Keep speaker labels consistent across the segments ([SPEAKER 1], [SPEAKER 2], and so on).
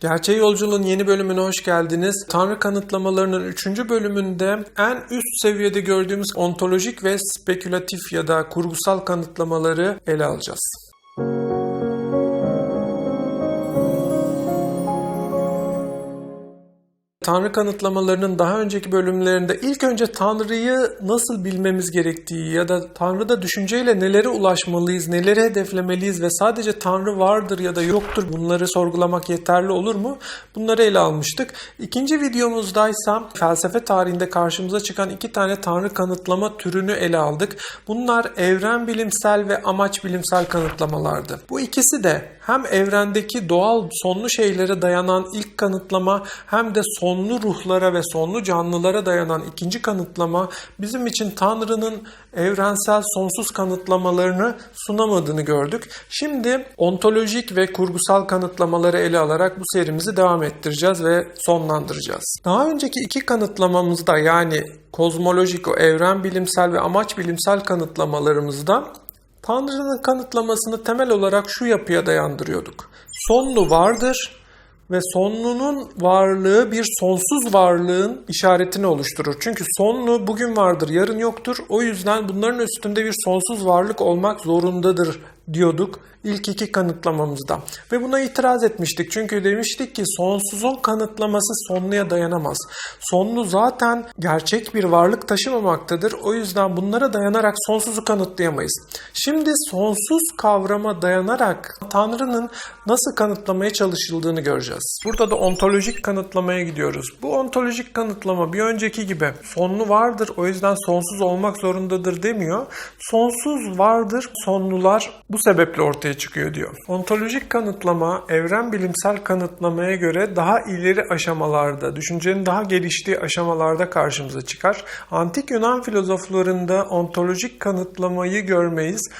[SPEAKER 1] Gerçeği Yolculuğun yeni bölümüne hoş geldiniz. Tanrı kanıtlamalarının 3. bölümünde en üst seviyede gördüğümüz ontolojik ve spekülatif ya da kurgusal kanıtlamaları ele alacağız. Tanrı kanıtlamalarının daha önceki bölümlerinde ilk önce Tanrı'yı nasıl bilmemiz gerektiği ya da Tanrı'da düşünceyle nelere ulaşmalıyız, neleri hedeflemeliyiz ve sadece Tanrı vardır ya da yoktur bunları sorgulamak yeterli olur mu? Bunları ele almıştık. İkinci videomuzdaysa felsefe tarihinde karşımıza çıkan iki tane Tanrı kanıtlama türünü ele aldık. Bunlar evren bilimsel ve amaç bilimsel kanıtlamalardı. Bu ikisi de hem evrendeki doğal sonlu şeylere dayanan ilk kanıtlama hem de sonlu ruhlara ve sonlu canlılara dayanan ikinci kanıtlama bizim için Tanrı'nın evrensel sonsuz kanıtlamalarını sunamadığını gördük. Şimdi ontolojik ve kurgusal kanıtlamaları ele alarak bu serimizi devam ettireceğiz ve sonlandıracağız. Daha önceki iki kanıtlamamızda yani kozmolojik, o evren bilimsel ve amaç bilimsel kanıtlamalarımızda Tanrı'nın kanıtlamasını temel olarak şu yapıya dayandırıyorduk. Sonlu vardır ve sonlunun varlığı bir sonsuz varlığın işaretini oluşturur. Çünkü sonlu bugün vardır, yarın yoktur. O yüzden bunların üstünde bir sonsuz varlık olmak zorundadır diyorduk ilk iki kanıtlamamızda. Ve buna itiraz etmiştik. Çünkü demiştik ki sonsuzun kanıtlaması sonluya dayanamaz. Sonlu zaten gerçek bir varlık taşımamaktadır. O yüzden bunlara dayanarak sonsuzu kanıtlayamayız. Şimdi sonsuz kavrama dayanarak Tanrı'nın nasıl kanıtlamaya çalışıldığını göreceğiz. Burada da ontolojik kanıtlamaya gidiyoruz. Bu ontolojik kanıtlama bir önceki gibi sonlu vardır o yüzden sonsuz olmak zorundadır demiyor. Sonsuz vardır sonlular bu sebeple ortaya çıkıyor diyor. Ontolojik kanıtlama evren bilimsel kanıtlamaya göre daha ileri aşamalarda, düşüncenin daha geliştiği aşamalarda karşımıza çıkar. Antik Yunan filozoflarında ontolojik kanıtlamayı görmeyiz.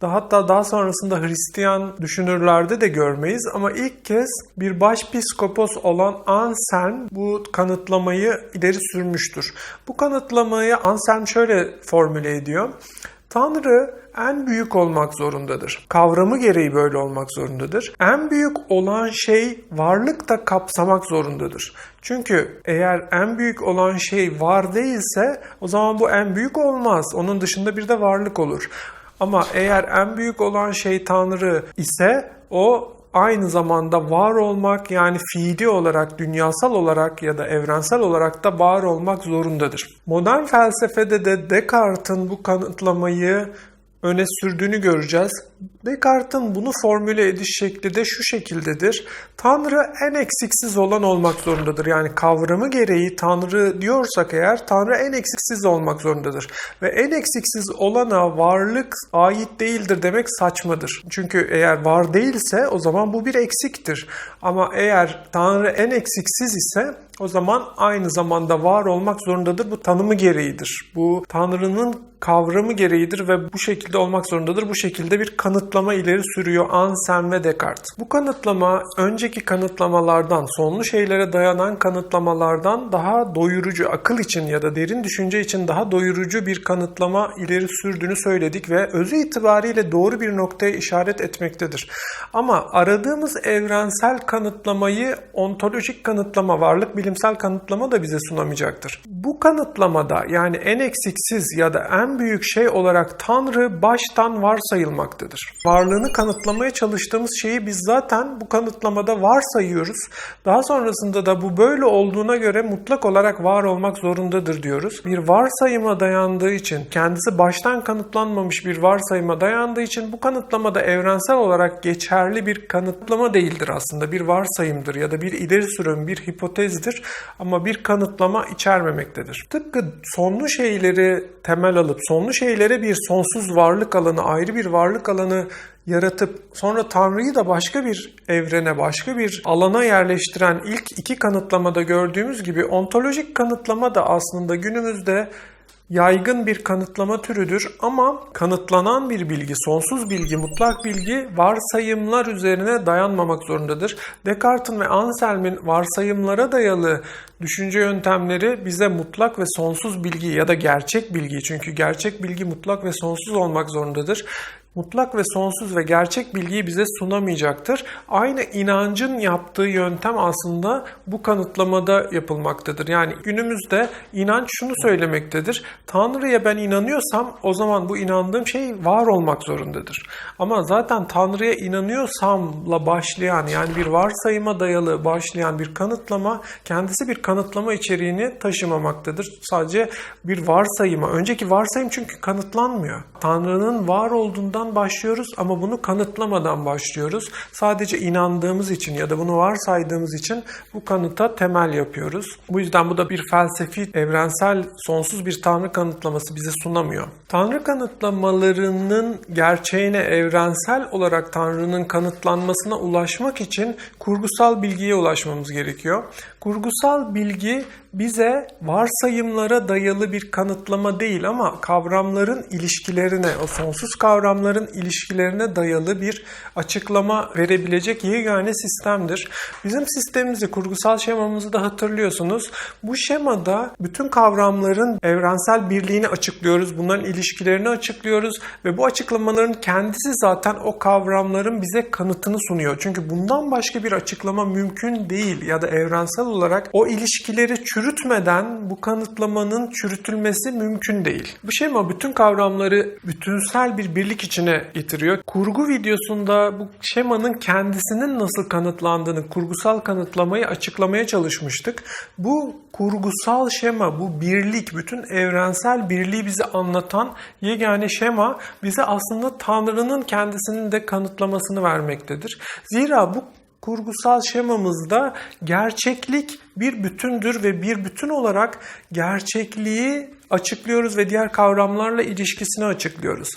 [SPEAKER 1] Hatta daha sonrasında Hristiyan düşünürlerde de görmeyiz ama ilk kez bir başpiskopos olan Anselm bu kanıtlamayı ileri sürmüştür. Bu kanıtlamayı Anselm şöyle formüle ediyor. Tanrı en büyük olmak zorundadır. Kavramı gereği böyle olmak zorundadır. En büyük olan şey varlık da kapsamak zorundadır. Çünkü eğer en büyük olan şey var değilse o zaman bu en büyük olmaz. Onun dışında bir de varlık olur. Ama eğer en büyük olan şey Tanrı ise o aynı zamanda var olmak yani fiili olarak, dünyasal olarak ya da evrensel olarak da var olmak zorundadır. Modern felsefede de Descartes'in bu kanıtlamayı öne sürdüğünü göreceğiz. Descartes'in bunu formüle ediş şekli de şu şekildedir. Tanrı en eksiksiz olan olmak zorundadır. Yani kavramı gereği Tanrı diyorsak eğer Tanrı en eksiksiz olmak zorundadır. Ve en eksiksiz olana varlık ait değildir demek saçmadır. Çünkü eğer var değilse o zaman bu bir eksiktir. Ama eğer Tanrı en eksiksiz ise o zaman aynı zamanda var olmak zorundadır. Bu tanımı gereğidir. Bu Tanrı'nın kavramı gereğidir ve bu şekilde olmak zorundadır. Bu şekilde bir kanıtlama ileri sürüyor Anselm ve Descartes. Bu kanıtlama önceki kanıtlamalardan, sonlu şeylere dayanan kanıtlamalardan daha doyurucu, akıl için ya da derin düşünce için daha doyurucu bir kanıtlama ileri sürdüğünü söyledik ve özü itibariyle doğru bir noktaya işaret etmektedir. Ama aradığımız evrensel kanıtlamayı ontolojik kanıtlama, varlık bilimsel kanıtlama da bize sunamayacaktır. Bu kanıtlamada yani en eksiksiz ya da en büyük şey olarak Tanrı baştan varsayılmaktadır. Varlığını kanıtlamaya çalıştığımız şeyi biz zaten bu kanıtlamada varsayıyoruz. Daha sonrasında da bu böyle olduğuna göre mutlak olarak var olmak zorundadır diyoruz. Bir varsayıma dayandığı için, kendisi baştan kanıtlanmamış bir varsayıma dayandığı için bu kanıtlamada evrensel olarak geçerli bir kanıtlama değildir aslında. Bir varsayımdır ya da bir ileri sürüm, bir hipotezdir ama bir kanıtlama içermemektedir. Tıpkı sonlu şeyleri temel alıp sonlu şeylere bir sonsuz varlık alanı, ayrı bir varlık alanı yaratıp sonra Tanrı'yı da başka bir evrene, başka bir alana yerleştiren ilk iki kanıtlamada gördüğümüz gibi ontolojik kanıtlama da aslında günümüzde yaygın bir kanıtlama türüdür ama kanıtlanan bir bilgi, sonsuz bilgi, mutlak bilgi varsayımlar üzerine dayanmamak zorundadır. Descartes'in ve Anselm'in varsayımlara dayalı düşünce yöntemleri bize mutlak ve sonsuz bilgi ya da gerçek bilgi çünkü gerçek bilgi mutlak ve sonsuz olmak zorundadır mutlak ve sonsuz ve gerçek bilgiyi bize sunamayacaktır. Aynı inancın yaptığı yöntem aslında bu kanıtlamada yapılmaktadır. Yani günümüzde inanç şunu söylemektedir. Tanrı'ya ben inanıyorsam o zaman bu inandığım şey var olmak zorundadır. Ama zaten Tanrı'ya inanıyorsamla başlayan yani bir varsayıma dayalı başlayan bir kanıtlama kendisi bir kanıtlama içeriğini taşımamaktadır. Sadece bir varsayıma. Önceki varsayım çünkü kanıtlanmıyor. Tanrı'nın var olduğundan başlıyoruz ama bunu kanıtlamadan başlıyoruz. Sadece inandığımız için ya da bunu varsaydığımız için bu kanıta temel yapıyoruz. Bu yüzden bu da bir felsefi, evrensel, sonsuz bir Tanrı kanıtlaması bize sunamıyor. Tanrı kanıtlamalarının gerçeğine evrensel olarak Tanrı'nın kanıtlanmasına ulaşmak için kurgusal bilgiye ulaşmamız gerekiyor. Kurgusal bilgi bize varsayımlara dayalı bir kanıtlama değil ama kavramların ilişkilerine, o sonsuz kavramların ilişkilerine dayalı bir açıklama verebilecek yegane sistemdir. Bizim sistemimizi, kurgusal şemamızı da hatırlıyorsunuz. Bu şemada bütün kavramların evrensel birliğini açıklıyoruz, bunların ilişkilerini açıklıyoruz ve bu açıklamaların kendisi zaten o kavramların bize kanıtını sunuyor. Çünkü bundan başka bir açıklama mümkün değil ya da evrensel olarak o ilişkileri çürütmeden bu kanıtlamanın çürütülmesi mümkün değil. Bu şema bütün kavramları bütünsel bir birlik içine getiriyor. Kurgu videosunda bu şemanın kendisinin nasıl kanıtlandığını, kurgusal kanıtlamayı açıklamaya çalışmıştık. Bu kurgusal şema, bu birlik, bütün evrensel birliği bize anlatan yegane şema bize aslında Tanrı'nın kendisinin de kanıtlamasını vermektedir. Zira bu kurgusal şemamızda gerçeklik bir bütündür ve bir bütün olarak gerçekliği açıklıyoruz ve diğer kavramlarla ilişkisini açıklıyoruz.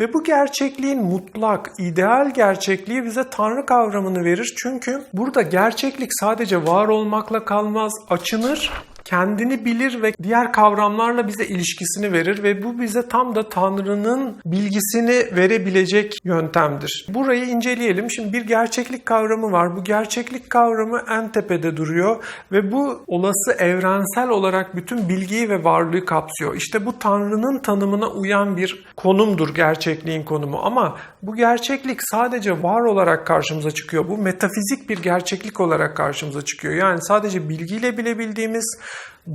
[SPEAKER 1] Ve bu gerçekliğin mutlak, ideal gerçekliği bize Tanrı kavramını verir. Çünkü burada gerçeklik sadece var olmakla kalmaz, açınır kendini bilir ve diğer kavramlarla bize ilişkisini verir ve bu bize tam da Tanrı'nın bilgisini verebilecek yöntemdir. Burayı inceleyelim. Şimdi bir gerçeklik kavramı var. Bu gerçeklik kavramı en tepede duruyor ve bu olası evrensel olarak bütün bilgiyi ve varlığı kapsıyor. İşte bu Tanrı'nın tanımına uyan bir konumdur gerçekliğin konumu ama bu gerçeklik sadece var olarak karşımıza çıkıyor. Bu metafizik bir gerçeklik olarak karşımıza çıkıyor. Yani sadece bilgiyle bilebildiğimiz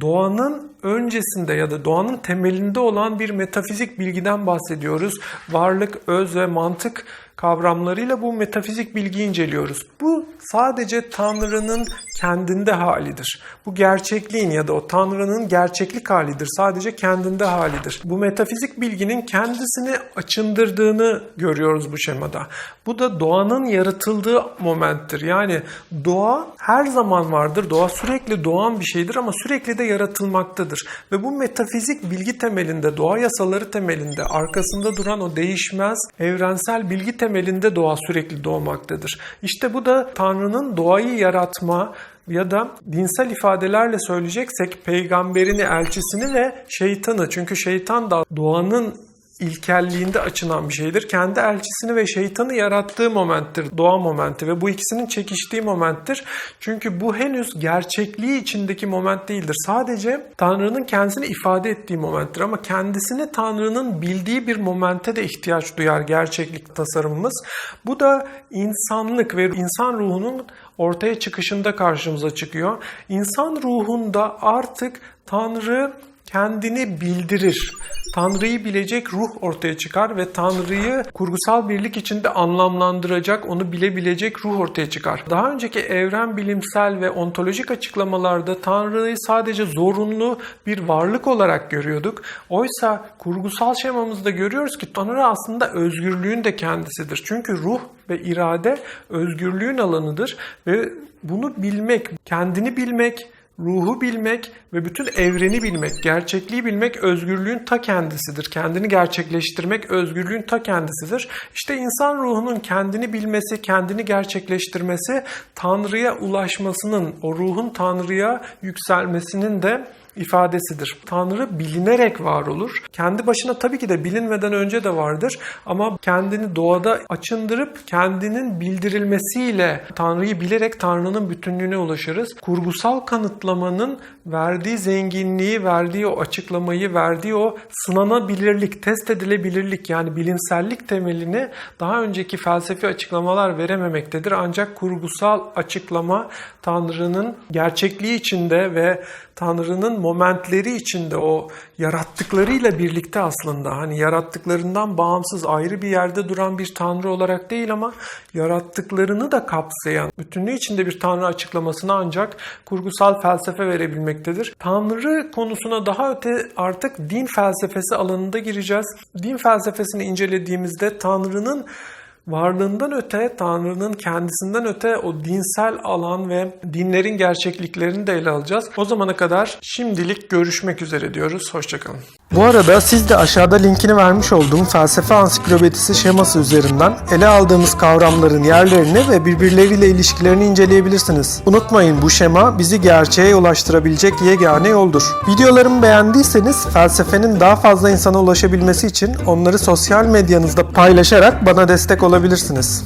[SPEAKER 1] doğanın öncesinde ya da doğanın temelinde olan bir metafizik bilgiden bahsediyoruz. Varlık, öz ve mantık kavramlarıyla bu metafizik bilgiyi inceliyoruz. Bu sadece Tanrı'nın kendinde halidir. Bu gerçekliğin ya da o Tanrı'nın gerçeklik halidir. Sadece kendinde halidir. Bu metafizik bilginin kendisini açındırdığını görüyoruz bu şemada. Bu da doğanın yaratıldığı momenttir. Yani doğa her zaman vardır. Doğa sürekli doğan bir şeydir ama sürekli de yaratılmaktadır. Ve bu metafizik bilgi temelinde, doğa yasaları temelinde, arkasında duran o değişmez evrensel bilgi temelinde doğa sürekli doğmaktadır. İşte bu da Tanrı'nın doğayı yaratma, ya da dinsel ifadelerle söyleyeceksek peygamberini, elçisini ve şeytanı. Çünkü şeytan da doğanın ilkelliğinde açılan bir şeydir. Kendi elçisini ve şeytanı yarattığı momenttir, doğa momenti ve bu ikisinin çekiştiği momenttir. Çünkü bu henüz gerçekliği içindeki moment değildir. Sadece Tanrı'nın kendisini ifade ettiği momenttir ama kendisini Tanrı'nın bildiği bir momente de ihtiyaç duyar gerçeklik tasarımımız. Bu da insanlık ve insan ruhunun ortaya çıkışında karşımıza çıkıyor. İnsan ruhunda artık Tanrı kendini bildirir. Tanrı'yı bilecek ruh ortaya çıkar ve Tanrı'yı kurgusal birlik içinde anlamlandıracak, onu bilebilecek ruh ortaya çıkar. Daha önceki evren bilimsel ve ontolojik açıklamalarda Tanrı'yı sadece zorunlu bir varlık olarak görüyorduk. Oysa kurgusal şemamızda görüyoruz ki Tanrı aslında özgürlüğün de kendisidir. Çünkü ruh ve irade özgürlüğün alanıdır ve bunu bilmek, kendini bilmek, ruhu bilmek ve bütün evreni bilmek, gerçekliği bilmek özgürlüğün ta kendisidir. Kendini gerçekleştirmek özgürlüğün ta kendisidir. İşte insan ruhunun kendini bilmesi, kendini gerçekleştirmesi Tanrı'ya ulaşmasının, o ruhun Tanrı'ya yükselmesinin de ifadesidir. Tanrı bilinerek var olur. Kendi başına tabii ki de bilinmeden önce de vardır ama kendini doğada açındırıp kendinin bildirilmesiyle Tanrı'yı bilerek Tanrı'nın bütünlüğüne ulaşırız. Kurgusal kanıtlamanın verdiği zenginliği, verdiği o açıklamayı, verdiği o sınanabilirlik, test edilebilirlik yani bilimsellik temelini daha önceki felsefi açıklamalar verememektedir. Ancak kurgusal açıklama Tanrı'nın gerçekliği içinde ve Tanrı'nın momentleri içinde o yarattıklarıyla birlikte aslında hani yarattıklarından bağımsız ayrı bir yerde duran bir Tanrı olarak değil ama yarattıklarını da kapsayan bütünlüğü içinde bir Tanrı açıklamasını ancak kurgusal felsefe verebilmektedir. Tanrı konusuna daha öte artık din felsefesi alanında gireceğiz. Din felsefesini incelediğimizde Tanrı'nın varlığından öte, Tanrı'nın kendisinden öte o dinsel alan ve dinlerin gerçekliklerini de ele alacağız. O zamana kadar şimdilik görüşmek üzere diyoruz. Hoşçakalın. Bu arada siz de aşağıda linkini vermiş olduğum felsefe ansiklopedisi şeması üzerinden ele aldığımız kavramların yerlerini ve birbirleriyle ilişkilerini inceleyebilirsiniz. Unutmayın bu şema bizi gerçeğe ulaştırabilecek yegane yoldur. Videolarımı beğendiyseniz felsefenin daha fazla insana ulaşabilmesi için onları sosyal medyanızda paylaşarak bana destek olabilirsiniz.